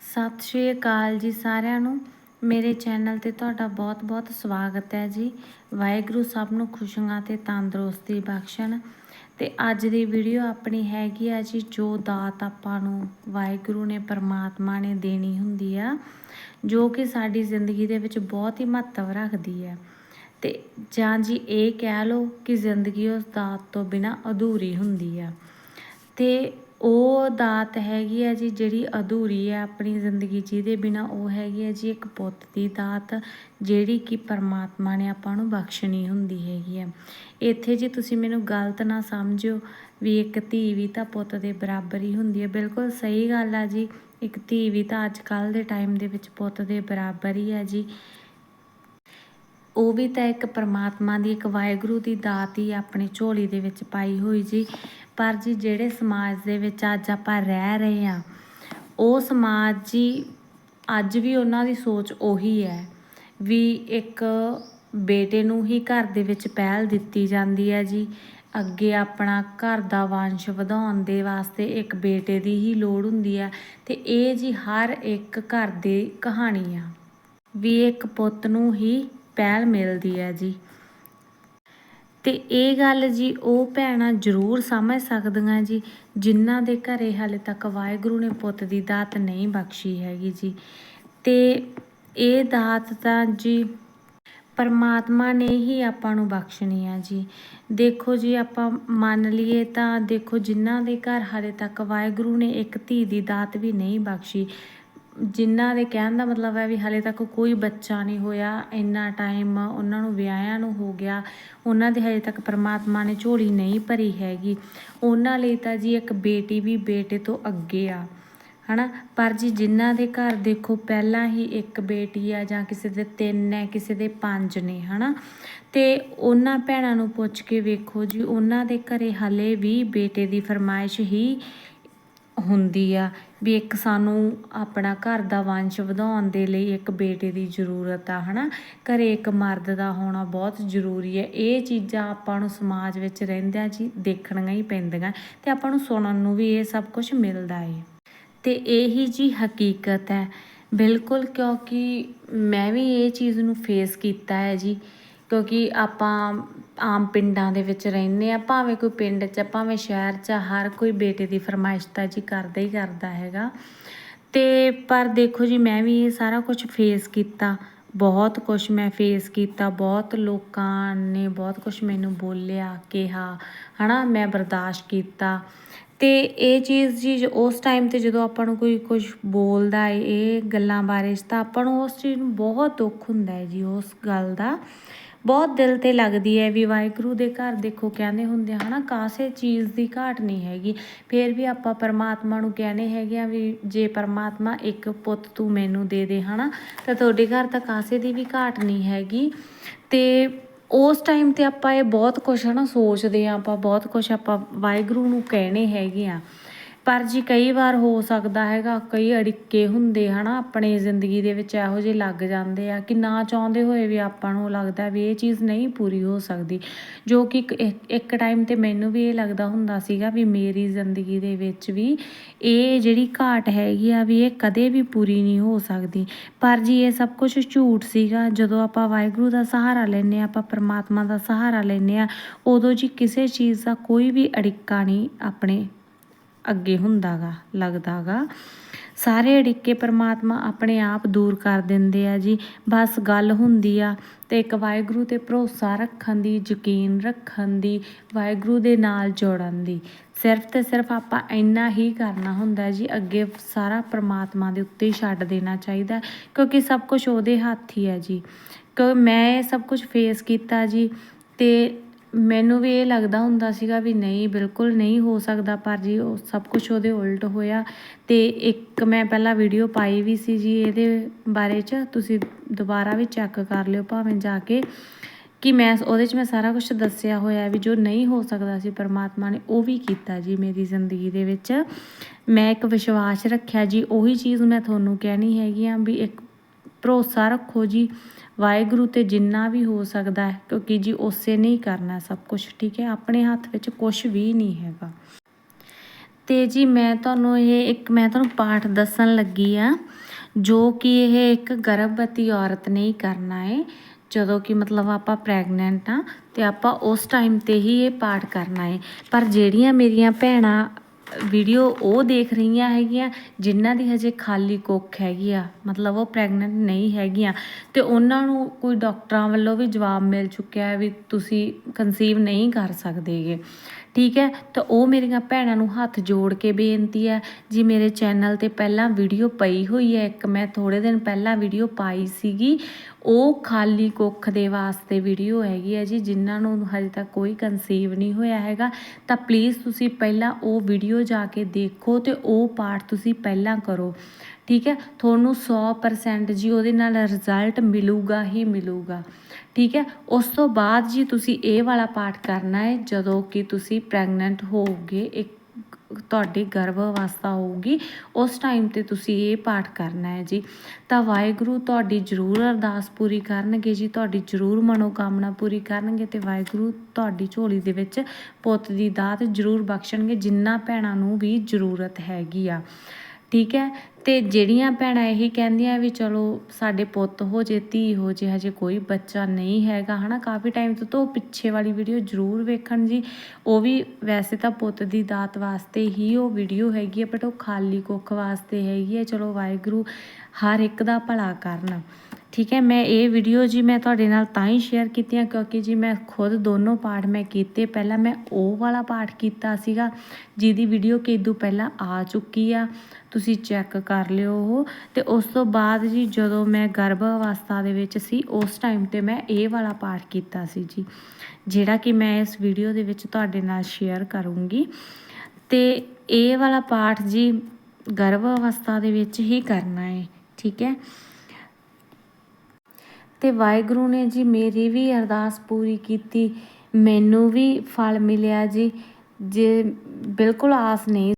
ਸਤਿ ਸ਼੍ਰੀ ਅਕਾਲ ਜੀ ਸਾਰਿਆਂ ਨੂੰ। ਮੇਰੇ ਚੈਨਲ ਤੇ ਤੁਹਾਡਾ ਬਹੁਤ-ਬਹੁਤ ਸਵਾਗਤ ਹੈ ਜੀ। ਵਾਹਿਗੁਰੂ ਸਭ ਨੂੰ ਖੁਸ਼ੀਆਂ ਤੇ ਤੰਦਰੁਸਤੀ ਬਖਸ਼ਣ। ਤੇ ਅੱਜ ਦੀ ਵੀਡੀਓ ਆਪਣੀ ਹੈਗੀ ਆ ਜੀ, ਜੋ ਦਾਤ ਆਪਾਂ ਨੂੰ ਵਾਹਿਗੁਰੂ ਨੇ, ਪਰਮਾਤਮਾ ਨੇ ਦੇਣੀ ਹੁੰਦੀ ਆ, ਜੋ ਕਿ ਸਾਡੀ ਜ਼ਿੰਦਗੀ ਦੇ ਵਿੱਚ ਬਹੁਤ ਹੀ ਮਹੱਤਵ ਰੱਖਦੀ ਹੈ ਤੇ ਜਾਂ ਜੀ ਇਹ ਕਹਿ ਲਓ ਕਿ ਜ਼ਿੰਦਗੀ ਉਸ ਦਾਤ ਤੋਂ ਬਿਨਾ ਅਧੂਰੀ ਹੁੰਦੀ ਆ। ਤੇ ਉਹ ਦਾਤ ਹੈਗੀ ਹੈ ਜੀ, ਜਿਹੜੀ ਅਧੂਰੀ ਹੈ ਆਪਣੀ ਜ਼ਿੰਦਗੀ ਜਿਹਦੇ ਬਿਨਾ ਉਹ ਹੈਗੀ ਹੈ ਜੀ, ਇੱਕ ਪੁੱਤ ਦੀ ਦਾਤ, ਜਿਹੜੀ ਕਿ ਪਰਮਾਤਮਾ ਨੇ ਆਪਾਂ ਨੂੰ ਬਖਸ਼ਣੀ ਹੁੰਦੀ ਹੈਗੀ ਹੈ। ਇੱਥੇ ਜੀ ਤੁਸੀਂ ਮੈਨੂੰ ਗਲਤ ਨਾ ਸਮਝਿਓ ਵੀ ਇੱਕ ਧੀ ਵੀ ਤਾਂ ਪੁੱਤ ਦੇ ਬਰਾਬਰ ਹੀ ਹੁੰਦੀ ਹੈ। ਬਿਲਕੁਲ ਸਹੀ ਗੱਲ ਆ ਜੀ, ਇੱਕ ਧੀ ਵੀ ਤਾਂ ਅੱਜ ਕੱਲ ਦੇ ਟਾਈਮ ਦੇ ਵਿੱਚ ਪੁੱਤ ਦੇ ਬਰਾਬਰ ਹੀ ਹੈ ਜੀ। ਉਹ ਵੀ ਤਾਂ ਇੱਕ ਪਰਮਾਤਮਾ ਦੀ, ਇੱਕ ਵਾਹਿਗੁਰੂ ਦੀ ਦਾਤ ਹੀ ਆਪਣੀ ਝੋਲੀ ਦੇ ਵਿੱਚ ਪਾਈ ਹੋਈ ਜੀ। ਪਰ ਜੀ ਜਿਹੜੇ ਸਮਾਜ ਦੇ ਵਿੱਚ ਅੱਜ ਆਪਾਂ ਰਹਿ ਰਹੇ ਆ ਉਹ ਸਮਾਜ ਜੀ ਅੱਜ ਵੀ ਉਹਨਾਂ ਦੀ ਸੋਚ ਉਹੀ ਹੈ ਵੀ ਇੱਕ ਬੇਟੇ ਨੂੰ ਹੀ ਘਰ ਦੇ ਵਿੱਚ ਪਹਿਲ ਦਿੱਤੀ ਜਾਂਦੀ ਹੈ ਜੀ। ਅੱਗੇ ਆਪਣਾ ਘਰ ਦਾ ਵੰਸ਼ ਵਧਾਉਣ ਦੇ ਵਾਸਤੇ ਇੱਕ ਬੇਟੇ ਦੀ ਹੀ ਲੋੜ ਹੁੰਦੀ ਆ ਤੇ ਇਹ ਜੀ ਹਰ ਇੱਕ ਘਰ ਦੀ ਕਹਾਣੀ ਆ। ਵੀ ਇੱਕ ਪੁੱਤ ਨੂੰ ਹੀ ਪਹਿਲ ਮਿਲਦੀ ਹੈ ਜੀ। ਤੇ ਇਹ ਗੱਲ ਜੀ ਉਹ ਭੈਣਾਂ ਜ਼ਰੂਰ ਸਮਝ ਸਕਦੀਆਂ ਜੀ, ਜਿਨ੍ਹਾਂ ਦੇ ਘਰੇ ਹਾਲੇ ਤੱਕ ਵਾਹਿਗੁਰੂ ਨੇ ਪੁੱਤ ਦੀ ਦਾਤ ਨਹੀਂ ਬਖਸ਼ੀ ਹੈਗੀ ਜੀ। ਤੇ ਇਹ ਦਾਤ ਤਾਂ ਜੀ ਪਰਮਾਤਮਾ ਨੇ ਹੀ ਆਪਾਂ ਨੂੰ ਬਖਸ਼ਣੀ ਆ ਜੀ। ਦੇਖੋ ਜੀ ਆਪਾਂ ਮੰਨ ਲਈਏ ਤਾਂ ਦੇਖੋ ਜਿਨ੍ਹਾਂ ਦੇ ਘਰ ਹਾਲੇ ਤੱਕ ਵਾਹਿਗੁਰੂ ਨੇ ਇੱਕ ਧੀ ਦੀ ਦਾਤ ਵੀ ਨਹੀਂ ਬਖਸ਼ੀ ਜਿਨ੍ਹਾਂ ਦੇ ਕਹਿਣ ਦਾ ਮਤਲਬ ਹੈ ਵੀ ਹਾਲੇ ਤੱਕ ਕੋਈ ਬੱਚਾ ਨਹੀਂ ਹੋਇਆ, ਇੰਨਾ ਟਾਈਮ ਉਹਨਾਂ ਨੂੰ ਵਿਆਹਿਆਂ ਨੂੰ ਹੋ ਗਿਆ, ਉਹਨਾਂ ਦੇ ਹਜੇ ਤੱਕ ਪਰਮਾਤਮਾ ਨੇ ਝੋਲੀ ਨਹੀਂ ਭਰੀ ਹੈਗੀ। ਉਹਨਾਂ ਲਈ ਤਾਂ ਜੀ ਇੱਕ ਬੇਟੀ ਵੀ ਬੇਟੇ ਤੋਂ ਅੱਗੇ ਆ, ਹਨਾ? ਪਰ ਜੀ ਜਿਨ੍ਹਾਂ ਦੇ ਘਰ ਦੇਖੋ, ਪਹਿਲਾਂ ਹੀ ਇੱਕ ਬੇਟੀ ਆ ਜਾਂ ਕਿਸੇ ਦੇ ਤਿੰਨ ਹੈ ਕਿਸੇ ਦੇ ਪੰਜ ਨੇ, ਹਨਾ? ਤੇ ਉਹਨਾਂ ਭੈਣਾਂ ਨੂੰ ਪੁੱਛ ਕੇ ਵੇਖੋ ਜੀ, ਉਹਨਾਂ ਦੇ ਘਰੇ ਹਲੇ ਵੀ ਬੇਟੇ ਦੀ ਫਰਮਾਇਸ਼ ਹੀ ਹੁੰਦੀ ਆ ਵੀ ਇੱਕ ਸਾਨੂੰ ਆਪਣਾ ਘਰ ਦਾ ਵੰਸ਼ ਵਧਾਉਣ ਦੇ ਲਈ ਇੱਕ ਬੇਟੇ ਦੀ ਜ਼ਰੂਰਤ ਆ, ਹਨਾ? ਘਰੇ ਇੱਕ ਮਰਦ ਦਾ ਹੋਣਾ ਬਹੁਤ ਜ਼ਰੂਰੀ ਹੈ ਇਹ ਚੀਜ਼ਾਂ ਆਪਾਂ ਨੂੰ ਸਮਾਜ ਵਿੱਚ ਰਹਿੰਦਿਆਂ ਜੀ ਦੇਖਣੀਆਂ ਹੀ ਪੈਂਦੀਆਂ ਤੇ ਆਪਾਂ ਨੂੰ ਸੁਣਨ ਨੂੰ ਵੀ ਇਹ ਸਭ ਕੁਝ ਮਿਲਦਾ ਏ। ਤੇ ਇਹੀ ਜੀ ਹਕੀਕਤ ਹੈ। ਬਿਲਕੁਲ, ਕਿਉਂਕਿ ਮੈਂ ਵੀ ਇਹ ਚੀਜ਼ ਨੂੰ ਫੇਸ ਕੀਤਾ ਹੈ ਜੀ ਕਿਉਂਕਿ ਆਪਾਂ ਆਮ ਪਿੰਡਾਂ ਦੇ ਵਿੱਚ ਰਹਿੰਦੇ ਆ ਭਾਵੇਂ ਕੋਈ ਪਿੰਡ 'ਚ ਭਾਵੇਂ ਸ਼ਹਿਰ 'ਚ ਹਰ ਕੋਈ ਬੇਟੇ ਦੀ ਫਰਮਾਇਸ਼ ਤਾਂ ਜੀ ਕਰਦਾ ਹੀ ਕਰਦਾ ਹੈਗਾ। ਤੇ ਪਰ ਦੇਖੋ ਜੀ, ਮੈਂ ਵੀ ਇਹ ਸਾਰਾ ਕੁਝ ਫੇਸ ਕੀਤਾ, ਬਹੁਤ ਕੁਝ ਮੈਂ ਫੇਸ ਕੀਤਾ, ਬਹੁਤ ਲੋਕਾਂ ਨੇ ਬਹੁਤ ਕੁਝ ਮੈਨੂੰ ਬੋਲਿਆ, ਕਿਹਾ, ਹਨਾ, ਮੈਂ ਬਰਦਾਸ਼ਤ ਕੀਤਾ। ਤੇ ਇਹ ਚੀਜ਼ ਜੀ ਉਸ ਟਾਈਮ ਤੇ ਜਦੋਂ ਆਪਾਂ ਨੂੰ ਕੋਈ ਕੁਝ ਬੋਲਦਾ ਏ, ਇਹ ਗੱਲਾਂ ਬਾਰੇ ਤਾਂ ਆਪਾਂ ਨੂੰ ਉਸ ਚੀਜ਼ ਨੂੰ ਬਹੁਤ ਦੁੱਖ ਹੁੰਦਾ ਹੈ ਜੀ, ਉਸ ਗੱਲ ਦਾ। ਬਹੁਤ ਦਿਲ ਤੇ ਲੱਗਦੀ ਹੈ ਵੀ ਵਾਹਿਗੁਰੂ ਦੇ ਘਰ ਦੇਖੋ ਕਹਿੰਦੇ ਹੁੰਦੇ ਹਨਾ, ਕਾਸੇ ਚੀਜ਼ ਦੀ ਘਾਟ ਨਹੀਂ ਹੈਗੀ। ਫਿਰ ਵੀ ਆਪਾਂ ਪਰਮਾਤਮਾ ਨੂੰ ਕਹਿੰਦੇ ਹੈਗੇ ਆ ਵੀ ਜੇ ਪਰਮਾਤਮਾ ਇੱਕ ਪੁੱਤ ਤੂੰ ਮੈਨੂੰ ਦੇ ਦੇ, ਹਨਾ, ਤਾਂ ਤੁਹਾਡੇ ਘਰ ਤਾਂ ਕਾਸੇ ਦੀ ਵੀ ਘਾਟ ਨਹੀਂ ਹੈਗੀ। ਤੇ ਉਸ ਟਾਈਮ ਤੇ ਆਪਾਂ ਇਹ ਬਹੁਤ ਕੁਝ ਹਨਾ, ਸੋਚਦੇ ਆ, ਆਪਾਂ ਬਹੁਤ ਕੁਝ ਆਪਾਂ ਵਾਹਿਗੁਰੂ ਨੂੰ ਕਹਿਣੇ ਹੈਗੇ ਆ। ਪਰ ਜੀ ਕਈ ਵਾਰ ਹੋ ਸਕਦਾ ਹੈਗਾ, ਕਈ ਅੜਿੱਕੇ ਹੁੰਦੇ ਹਨਾ, ਆਪਣੇ ਜ਼ਿੰਦਗੀ ਦੇ ਵਿੱਚ ਇਹੋ ਜਿਹੇ ਲੱਗ ਜਾਂਦੇ ਆ ਕਿ ਨਾ ਚਾਹੁੰਦੇ ਹੋਏ ਵੀ ਆਪਾਂ ਨੂੰ ਲੱਗਦਾ ਵੀ ਇਹ ਚੀਜ਼ ਨਹੀਂ ਪੂਰੀ ਹੋ ਸਕਦੀ। ਜੋ ਕਿ ਇੱਕ ਟਾਈਮ ਤੇ ਮੈਨੂੰ ਵੀ ਇਹ ਲੱਗਦਾ ਹੁੰਦਾ ਸੀਗਾ ਵੀ ਮੇਰੀ ਜ਼ਿੰਦਗੀ ਦੇ ਵਿੱਚ ਵੀ ਇਹ ਜਿਹੜੀ ਘਾਟ ਹੈਗੀ ਆ ਵੀ ਇਹ ਕਦੇ ਵੀ ਪੂਰੀ ਨਹੀਂ ਹੋ ਸਕਦੀ। ਪਰ ਜੀ ਇਹ ਸਭ ਕੁਝ ਝੂਠ ਸੀਗਾ। ਜਦੋਂ ਆਪਾਂ ਵਾਹਿਗੁਰੂ ਦਾ ਸਹਾਰਾ ਲੈਨੇ ਆ ਆਪਾਂ ਪਰਮਾਤਮਾ ਦਾ ਸਹਾਰਾ ਲੈਨੇ ਆ ਉਦੋਂ ਜੀ ਕਿਸੇ ਚੀਜ਼ ਦਾ ਕੋਈ ਵੀ ਅੜਿੱਕਾ ਨਹੀਂ ਆਪਣੇ ਅੱਗੇ ਹੁੰਦਾਗਾ, ਲੱਗਦਾਗਾ। ਸਾਰੇ ਅੜਿੱਕੇ ਪਰਮਾਤਮਾ ਆਪਣੇ ਆਪ ਦੂਰ ਕਰ ਦਿੰਦੇ ਆ ਜੀ। ਬਸ ਗੱਲ ਹੁੰਦੀ ਆ ਤੇ ਇੱਕ ਵਾਹਿਗੁਰੂ ਤੇ ਭਰੋਸਾ ਰੱਖਣ ਦੀ, ਯਕੀਨ ਰੱਖਣ ਦੀ, ਵਾਹਿਗੁਰੂ ਦੇ ਨਾਲ ਜੋੜਨ ਦੀ। ਸਿਰਫ ਤੇ ਸਿਰਫ ਆਪਾਂ ਇੰਨਾ ਹੀ ਕਰਨਾ ਹੁੰਦਾ ਜੀ, ਅੱਗੇ ਸਾਰਾ ਪਰਮਾਤਮਾ ਦੇ ਉੱਤੇ ਹੀ ਛੱਡ ਦੇਣਾ ਚਾਹੀਦਾ, ਕਿਉਂਕਿ ਸਭ ਕੁਝ ਉਹਦੇ ਹੱਥ ਹੀ ਹੈ ਜੀ। ਕਿ, ਮੈਂ ਇਹ ਸਭ ਕੁਝ ਫੇਸ ਕੀਤਾ ਜੀ ਤੇ ਮੈਨੂੰ ਵੀ ਇਹ ਲੱਗਦਾ ਹੁੰਦਾ ਸੀਗਾ ਵੀ ਨਹੀਂ, ਬਿਲਕੁਲ ਨਹੀਂ ਹੋ ਸਕਦਾ, ਪਰ ਜੀ ਉਹ ਸਭ ਕੁਝ ਉਹਦੇ ਉਲਟ ਹੋਇਆ। ਅਤੇ ਇੱਕ ਮੈਂ ਪਹਿਲਾਂ ਵੀਡੀਓ ਪਾਈ ਵੀ ਸੀ ਜੀ ਇਹਦੇ ਬਾਰੇ 'ਚ, ਤੁਸੀਂ ਦੁਬਾਰਾ ਵੀ ਚੈੱਕ ਕਰ ਲਿਓ ਭਾਵੇਂ ਜਾ ਕੇ। ਕਿ ਮੈਂ ਉਹਦੇ 'ਚ ਮੈਂ ਸਾਰਾ ਕੁਝ ਦੱਸਿਆ ਹੋਇਆ ਵੀ ਜੋ ਨਹੀਂ ਹੋ ਸਕਦਾ ਸੀ ਪਰਮਾਤਮਾ ਨੇ, ਉਹ ਵੀ ਕੀਤਾ ਜੀ ਮੇਰੀ ਜ਼ਿੰਦਗੀ ਦੇ ਵਿੱਚ। ਮੈਂ ਇੱਕ ਵਿਸ਼ਵਾਸ ਰੱਖਿਆ ਜੀ, ਉਹੀ ਚੀਜ਼ ਮੈਂ ਤੁਹਾਨੂੰ ਕਹਿਣੀ ਹੈਗੀ ਆ ਵੀ ਇੱਕ ਭਰੋਸਾ ਰੱਖੋ ਜੀ ਵਾਹਿਗੁਰੂ ਤੇ ਜਿੰਨਾ ਵੀ ਹੋ ਸਕਦਾ ਹੈ, ਕਿਉਂਕਿ ਜੀ ਉਸੇ ਨੇ ਹੀ ਕਰਨਾ ਸਭ ਕੁਝ ਠੀਕ ਹੈ? ਆਪਣੇ ਹੱਥ ਵਿੱਚ ਕੁਝ ਵੀ ਨਹੀਂ ਹੈਗਾ। ਤੇ ਜੀ ਮੈਂ ਤੁਹਾਨੂੰ ਇਹ ਇੱਕ, ਮੈਂ ਤੁਹਾਨੂੰ ਪਾਠ ਦੱਸਣ ਲੱਗੀ ਆ ਜੋ ਕਿ ਇਹ ਇੱਕ ਗਰਭਵਤੀ ਔਰਤ ਨੇ ਹੀ ਕਰਨਾ ਹੈ, ਜਦੋਂ ਕਿ ਮਤਲਬ ਆਪਾਂ ਪ੍ਰੈਗਨੈਂਟ ਆ ਤੇ ਆਪਾਂ ਉਸ ਟਾਈਮ ਤੇ ਹੀ ਇਹ ਪਾਠ ਕਰਨਾ ਹੈ। ਪਰ ਜਿਹੜੀਆਂ ਮੇਰੀਆਂ ਭੈਣਾਂ ਵੀਡੀਓ ਉਹ ਦੇਖ ਰਹੀਆਂ ਹੈਗੀਆਂ ਜਿਨ੍ਹਾਂ ਦੀ ਹਜੇ ਖਾਲੀ ਕੁੱਖ ਹੈਗੀ ਆ। ਮਤਲਬ ਉਹ ਪ੍ਰੈਗਨੈਂਟ ਨਹੀਂ ਹੈਗੀਆਂ। ਤੇ ਉਹਨਾਂ ਨੂੰ ਕੋਈ ਡਾਕਟਰਾਂ ਵੱਲੋਂ ਵੀ ਜਵਾਬ ਮਿਲ ਚੁੱਕਿਆ ਹੈ ਵੀ ਤੁਸੀਂ ਕਨਸੀਵ ਨਹੀਂ ਕਰ ਸਕਦੇਗੇ ਠੀਕ ਹੈ? ਤਾਂ ਉਹ ਮੇਰੀਆਂ ਭੈਣਾਂ ਨੂੰ ਹੱਥ ਜੋੜ ਕੇ ਬੇਨਤੀ ਹੈ, ਜੀ ਮੇਰੇ ਚੈਨਲ ਤੇ ਪਹਿਲਾਂ ਵੀਡੀਓ ਪਈ ਹੋਈ ਹੈ। ਇੱਕ ਮੈਂ ਥੋੜੇ ਦਿਨ ਪਹਿਲਾਂ ਵੀਡੀਓ ਪਾਈ ਸੀਗੀ। ਉਹ ਖਾਲੀ ਕੁੱਖ ਦੇ ਵਾਸਤੇ ਵੀਡੀਓ ਹੈਗੀ ਹੈ ਜੀ, ਜਿਨ੍ਹਾਂ ਨੂੰ ਹਜੇ ਤੱਕ ਕੋਈ ਕਨਸੀਵ ਨਹੀਂ ਹੋਇਆ ਹੈਗਾ। ਤਾਂ ਪਲੀਜ਼ ਤੁਸੀਂ ਪਹਿਲਾਂ ਉਹ ਵੀਡੀਓ ਜਾ ਕੇ ਦੇਖੋ ਤੇ ਉਹ ਪਾਠ ਤੁਸੀਂ ਪਹਿਲਾਂ ਕਰੋ। ਠੀਕ ਹੈ? ਤੁਹਾਨੂੰ 100% ਜੀ ਉਹਦੇ ਨਾਲ ਰਿਜ਼ਲਟ ਮਿਲੂਗਾ ਹੀ ਮਿਲੂਗਾ। ਠੀਕ ਹੈ? ਉਸ ਤੋਂ ਬਾਅਦ ਜੀ ਤੁਸੀਂ ਇਹ ਵਾਲਾ ਪਾਠ ਕਰਨਾ ਹੈ ਜਦੋਂ ਕਿ ਤੁਸੀਂ ਪ੍ਰੈਗਨੈਂਟ ਹੋਵੋਗੇ ਇੱਕ ਤੁਹਾਡੀ ਗਰਭ ਅਵਸਥਾ ਹੋਊਗੀ, ਉਸ ਟਾਈਮ ਤੇ ਤੁਸੀਂ ਇਹ ਪਾਠ ਕਰਨਾ ਹੈ ਜੀ। ਤਾਂ ਵਾਹਿਗੁਰੂ ਤੁਹਾਡੀ ਜ਼ਰੂਰ ਅਰਦਾਸ ਪੂਰੀ ਕਰਨਗੇ ਜੀ, ਤੁਹਾਡੀ ਜ਼ਰੂਰ ਮਨੋਕਾਮਨਾ ਪੂਰੀ ਕਰਨਗੇ ਤੇ ਵਾਹਿਗੁਰੂ ਤੁਹਾਡੀ ਝੋਲੀ ਦੇ ਵਿੱਚ ਪੁੱਤ ਦੀ ਦਾਤ ਜ਼ਰੂਰ ਬਖਸ਼ਣਗੇ, ਜਿੰਨਾ ਭੈਣਾਂ ਨੂੰ ਵੀ ਜ਼ਰੂਰਤ ਹੈਗੀ ਆ। ਠੀਕ ਹੈ? ਤੇ ਜਿਹੜੀਆਂ ਭੈਣਾਂ ਇਹੀ ਕਹਿੰਦੀਆਂ ਵੀ ਚਲੋ ਸਾਡੇ ਪੁੱਤ ਹੋ ਜੇ, ਧੀ ਹੋ ਜੇ, ਹਜੇ ਕੋਈ ਬੱਚਾ ਨਹੀਂ ਹੈਗਾ, ਹਨਾ? ਕਾਫੀ ਟਾਈਮ ਤੋਂ ਤਾਂ ਪਿੱਛੇ ਵਾਲੀ ਵੀਡੀਓ ਜ਼ਰੂਰ ਵੇਖਣ ਜੀ। ਉਹ ਵੀ ਵੈਸੇ ਤਾਂ ਪੁੱਤ ਦੀ ਦਾਤ ਵਾਸਤੇ ਹੀ ਉਹ ਵੀਡੀਓ ਹੈਗੀ ਹੈ ਬਟ ਉਹ ਖਾਲੀ ਕੁੱਖ ਵਾਸਤੇ ਹੈਗੀ ਹੈ। ਚਲੋ ਵਾਹਿਗੁਰੂ ਹਰ ਇੱਕ ਦਾ ਭਲਾ ਕਰਨ। ਠੀਕ ਹੈ? ਮੈਂ ਇਹ ਵੀਡੀਓ ਜੀ ਮੈਂ ਤੁਹਾਡੇ ਨਾਲ ਤਾਂ ਹੀ ਸ਼ੇਅਰ ਕੀਤੀਆਂ, ਕਿਉਂਕਿ ਜੀ ਮੈਂ ਖੁਦ ਦੋਨੋਂ ਪਾਠ ਮੈਂ ਕੀਤੇ। ਪਹਿਲਾਂ ਮੈਂ ਉਹ ਵਾਲਾ ਪਾਠ ਕੀਤਾ ਸੀਗਾ, ਜਿਹਦੀ ਵੀਡੀਓ ਕਿਦੋਂ ਪਹਿਲਾਂ ਆ ਚੁੱਕੀ ਆ। ਤੁਸੀਂ ਚੈੱਕ ਕਰ ਲਿਓ ਉਹ। ਤੇ ਉਸ ਤੋਂ ਬਾਅਦ ਜੀ ਜਦੋਂ ਮੈਂ ਗਰਭ ਅਵਸਥਾ ਦੇ ਵਿੱਚ ਸੀ, ਉਸ ਟਾਈਮ ਤੇ ਮੈਂ ਇਹ ਵਾਲਾ ਪਾਠ ਕੀਤਾ ਸੀ ਜੀ, ਜਿਹੜਾ ਕਿ ਮੈਂ ਇਸ ਵੀਡੀਓ ਦੇ ਵਿੱਚ ਤੁਹਾਡੇ ਨਾਲ ਸ਼ੇਅਰ ਕਰੂੰਗੀ। ਤੇ ਇਹ ਵਾਲਾ ਪਾਠ ਜੀ ਗਰਭ ਅਵਸਥਾ ਦੇ ਵਿੱਚ ਹੀ ਕਰਨਾ ਹੈ, ਠੀਕ ਹੈ? ਤੇ ਵਾਹਿਗੁਰੂ ਨੇ ਜੀ ਮੇਰੀ ਵੀ ਅਰਦਾਸ ਪੂਰੀ ਕੀਤੀ, ਮੈਨੂੰ ਵੀ ਫਲ ਮਿਲਿਆ ਜੀ, ਜੇ ਬਿਲਕੁਲ ਆਸ ਨਹੀਂ